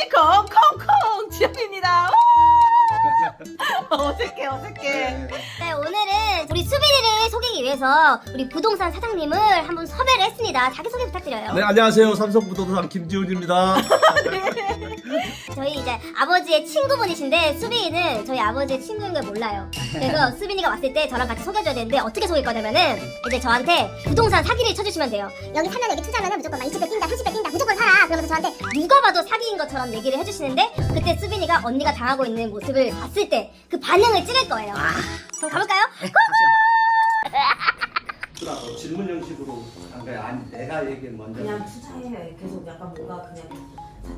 시컴 콩콩 지영입니다. 어색해 어색해. 네, 오늘은 우리 수빈이를 속이기 위해서 우리 부동산 사장님을 한번 섭외를 했습니다. 자기소개 부탁드려요. 네 안녕하세요 삼성 부동산 김지훈입니다. 저희 이제 아버지의 친구분이신데 수빈이는 저희 아버지의 친구인 걸 몰라요. 그래서 수빈이가 왔을 때 저랑 같이 속여줘야 되는데 어떻게 속일 거냐면은 이제 저한테 부동산 사기를 쳐주시면 돼요. 여기 사면 여기 투자하면 무조건 막 20배 뛴다, 30배 뛴다, 무조건 살아. 그러면서 저한테 누가 봐도 사기인 것처럼 얘기를 해주시는데 그때 수빈이가 언니가 당하고 있는 모습을 봤을 때 그 반응을 찍을 거예요. 그럼 가볼까요? 나 질문 형식으로 한 거야. 아니 내가 얘기 먼저. 그냥 투자해 계속 약간 뭔가 그냥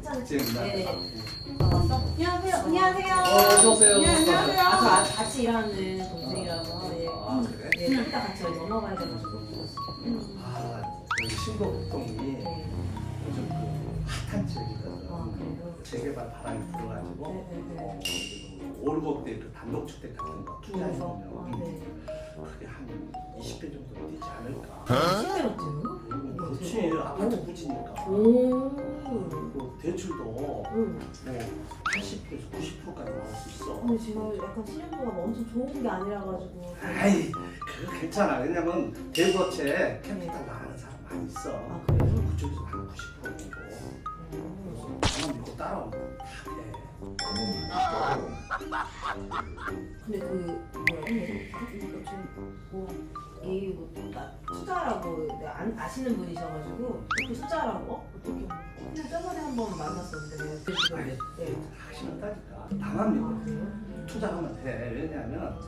네. 왔어? 안녕하세요. 안녕하세요. 어, 오세요. 네, 안녕하세요. 아, 저 아- 같이 일하는 동생이라서 예. 아 그래? 네, 이따 같이 넘어가야 돼가지고. 아 여기 신곡동이 네. 요즘 그 핫한 지역이거든. 아, 그래요? 재개발 바람이 불어가지고 네, 네, 네. 어, 오르곡대 그 단독주택 같은 거 투자해보면 아, 네. 그게 한 20배 정도 뛰지 않을까. 10대였대요? 음, 그렇지 아파트 부지니까. 오. 그리고 대출도 응. 뭐 80%에서 90%까지 나올 수 있어. 근데 지금 약간 실력도가 뭐 엄청 좋은 게 아니라 가지고. 아이 그거 괜찮아 왜냐면 대부업체 캐피탈 나가는 사람 많이 있어 아, 그래요? 그쪽에서 한 90% 정도 음. 나만 믿고 따라오면 다 돼 근데 그 이게 뭐 나- 투자라고 네, 안, 아시는 분이셔가지고 그 투자라고 어? 어떻게 그냥 저번에 한 번 만났었는데 내가 지금. 네. 확실하다니까 나만 아? 투자하면 돼 왜냐면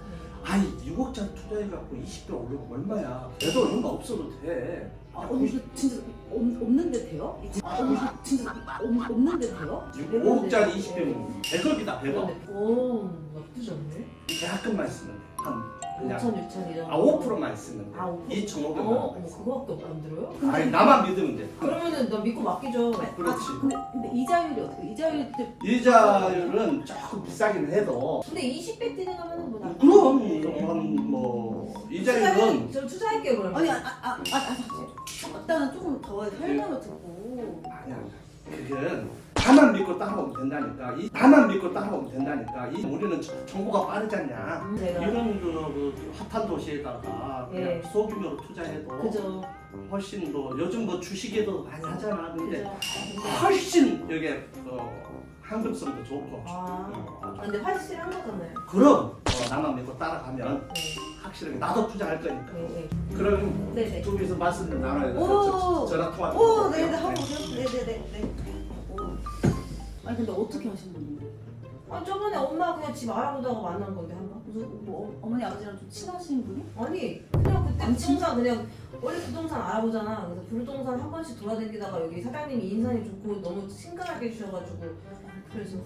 아니 6억짜리 투자해갖고 20배 오르면 얼마야 내도 얼마 없어도 돼 아, 언니 이거 진짜 없, 없는데 돼요? 아, 언니 이거 진짜 없, 없는데 돼요? 5억짜리 20배면 100억이다 100억 오 나쁘지 않네 계약금만 쓰면 돼 한 그냥 5천 6천 이런 아 5%만 쓰면 돼 아, 5%? 2,500만 어? 원 어머 그거밖에 안 들어요? 아니 나만 믿으면 돼 그러면은 나 믿고 맡기죠 그렇지 근데, 근데 이자율이 어떻게? 이자율 때 이자율은 조금 비싸긴 해도 근데 20배 뛰는 거면은 뭐 나. 그럼 한뭐 이자율은 저 투자할게요 그러면 아니 아아아아 아, 아, 아, 일단은 조금 더 설명을 듣고 아니야 그건 나만 믿고 따라오면 된다니까 이 나만 믿고 따라오면 된다니까 이 우리는 정- 정보가 빠르잖냐 음, 제가 이런 그, 그 핫한 도시에다가 그냥 예. 소규모로 투자해도 그죠 훨씬 더 요즘 뭐 주식에도 많이 하잖아 근데 그죠 훨씬 여기에 어, 황금성도 좋고 아, 어, 근데 확실한 거잖아요. 그럼 어, 나만 믿고 따라가면 네, 확실하게 나도 투자할 거니까 네, 그럼 네, 네. 두 분이서 말씀 좀 나눠야 돼. 오! 저- 전화 통화. 오 네네 하고 오세요 네네네 네. 오. 아니 근데 어떻게 하시는 건데? 아 저번에 엄마 그냥 집 알아보다가 만난 건데 한 번. 무슨 뭐 어- 어머니 아버지랑 좀 친하신 분이? 아니 그냥 그때 부동산 그냥 원래 부동산 알아보잖아. 그래서 부동산 한 번씩 돌아다니다가 여기 사장님이 인상이 좋고 너무 친근하게 해주셔가지고 그래서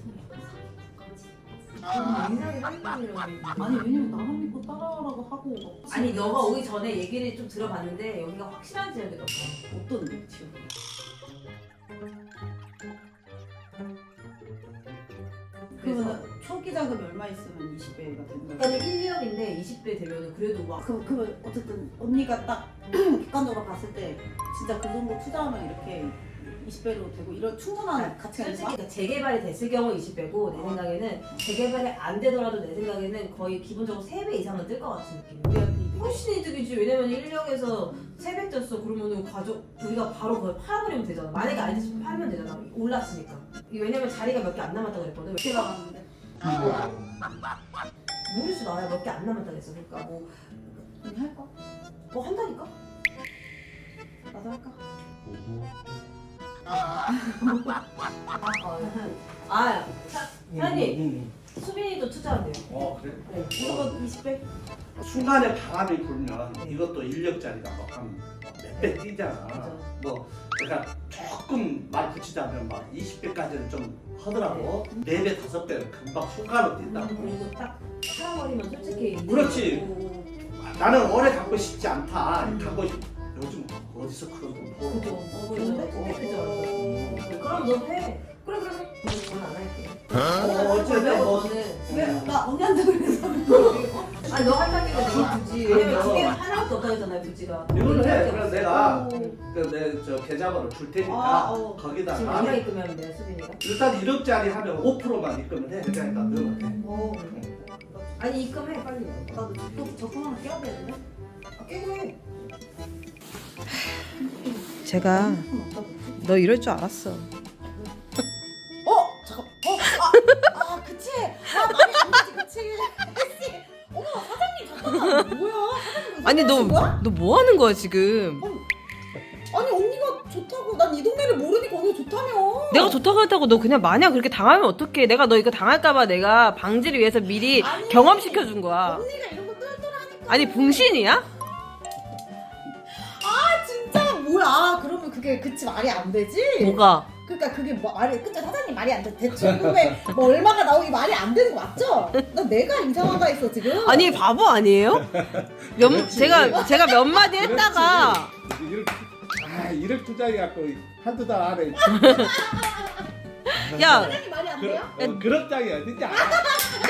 아, 인상이 사기꾼이라고 아니 왜냐면 나만 믿고 따라라고 하고 막 아니 너가 오기 전에 얘기를 좀 들어봤는데 여기가 확실한 지역이더라고. 어떤데 지금? 그래서 그러면 초기 자금이 얼마 있으면 20배가 되는 거예요? 일단은 1, 2억인데 20배 되면은 그래도 막 그, 그 어쨌든 언니가 딱 객관적으로 봤을 때 진짜 그 정도 투자하면 이렇게 20배로 되고 이런 충분한 가치가 솔직히 있는 그러니까 재개발이 됐을 경우 20배고 내 어. 생각에는 재개발이 안 되더라도 내 생각에는 거의 기본적으로 3배 이상은 뜰 것 같은 느낌. 우리한테 이득이 훨씬 이득이지. 왜냐면 1억에서 3배 떴어. 그러면은 가족 우리가 바로 그걸 팔아버리면 되잖아. 만약에 안 됐으면 팔면 되잖아. 올랐으니까. 왜냐면 자리가 몇 개 안 남았다고 그랬거든. 이렇게 나갔는데 음. 모르지 나야 몇 개 안 남았다고 그랬어. 그러니까 뭐, 언니 할까? 뭐 한다니까? 나도 할까? 아, 아 음, 사장님 음, 수빈이도 투자한대요. 어 그래. 네, 이거 뭐 20배? 순간에 바람이 불면 네. 이것도 인력자리가 막 20대 뛰잖아. 뭐 그러니까 조금 말 붙이자면 막 20대까지는 좀 하더라고. 네 배 다섯 배 금방 숟가락 뛴다고. 음, 그래도 딱 팔아버리면 솔직히 그렇지. 음, 음, 나는 오래 갖고 싶지 않다. 음. 갖고 싶. 요즘 어디서 그런 돈 벌어? 뭐. 그죠 어, 근데 그때 그죠 그럼 너해 그래 그래 돈안 어, 어쨌든 너는 왜? 나 언니한테 그래서 아, 아니 너 한다니까 내가 굳이 왜냐면 그게 하나밖에 없다 했잖아요 부지가 이걸로 내 저 계좌번호 줄 테니까 아, 어. 지금 거기다가 얼마 입금하면 돼요 수빈이가? 일단 1억짜리 하면 5%만 입금을 해. 그러니까 넣으면 돼. 어. 아니 입금해 빨리. 나도 적금 적금 하나 껴야 되는데. 아, 깨고 해. 제가 너 이럴 줄 알았어. 어 잠깐. 어. 아, 아 그치. 아 말이 안 되지 그치. 혜씨. 어머 사장님 잠깐만. 뭐야? 사장님 아니 너너 거야? 너 뭐 하는 거야 지금? 아 내가 좋다고 했다고 너 그냥 마냥 그렇게 당하면 어떡해? 내가 너 이거 당할까봐 내가 방지를 위해서 미리 아니. 경험시켜 준 거야. 언니가 이런 거 똘똘하니까. 아니 봉신이야? 아 진짜 뭐야? 그러면 그게 그치 말이 안 되지? 뭐가? 그러니까 그게 뭐 말이 그치 사장님 말이 안 돼. 대출금에 뭐 얼마가 나오기 말이 안 되는 거 맞죠? 나 내가 이상하다 했어 지금. 아니 바보 아니에요? 몇 제가 제가 몇 마디 했다가 이렇게 아 이렇게 투자해갖고 한두 달 안에 야 사장님 말이 안 돼요? 그런 어, 어딨냐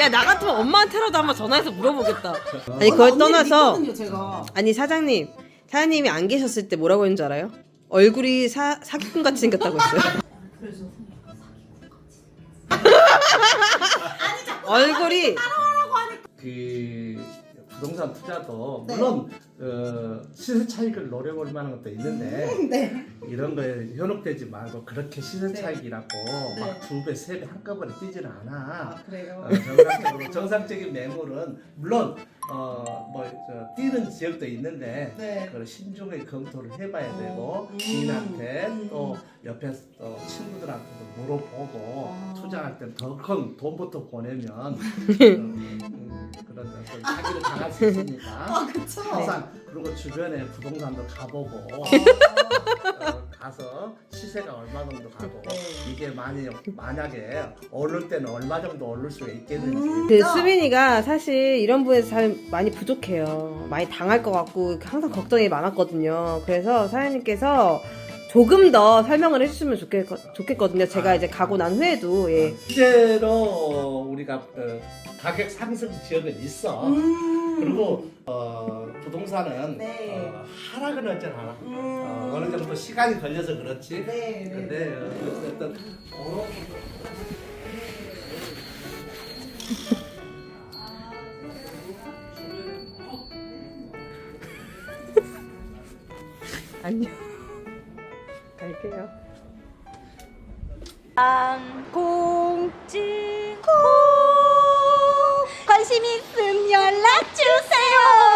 야나 같으면 엄마한테라도 한번 전화해서 물어보겠다. 아니 그걸 떠나서 믿거든요, 제가. 아니 사장님 사장님이 안 계셨을 때 뭐라고 했는 줄 알아요? 얼굴이 사 사기꾼 같이 생겼다고 했어요. 그래서 얼굴이 그 부동산 투자도 네. 물론 어, 시세 차익을 노려볼 만한 것도 있는데 네. 이런 거에 현혹되지 말고 그렇게 시세 차익이라고 네. 막 두 배 세 배 한꺼번에 뛰지는 않아. 아 그래요. 어, 정상적으로 정상적인 매물은 물론 어뭐저 뛰는 지역도 있는데 네. 그걸 신중하게 검토를 해봐야 되고 음. 지인한테 음. 또 옆에 또 친구들한테도 물어보고 아. 투자할 때 더 큰 돈부터 보내면 음, 음, 그런 어떤 사기를 당할 수 있으니까 아 그쵸. 항상 그리고 주변에 부동산도 가보고 아, 어, 가서 시세가 얼마 정도 가고 네. 이게 만약 만약에 오를 때는 얼마 정도 오를 수가 있겠는지 음. 그 수빈이가 사실 이런 부분에서 잘 많이 부족해요. 많이 당할 것 같고 항상 걱정이 많았거든요. 그래서 사장님께서 조금 더 설명을 해주시면 좋겠, 좋겠거든요. 제가 아. 이제 가고 난 후에도 예. 실제로 우리가 어, 가격 상승 지역은 있어. 음. 그리고 어, 부동산은 네. 어, 하락은 않아. 음. 어, 어느 정도 시간이 걸려서 그렇지. 네. 네. 근데 어, 어쨌든 어, 공 관심 있음 연락 주세요.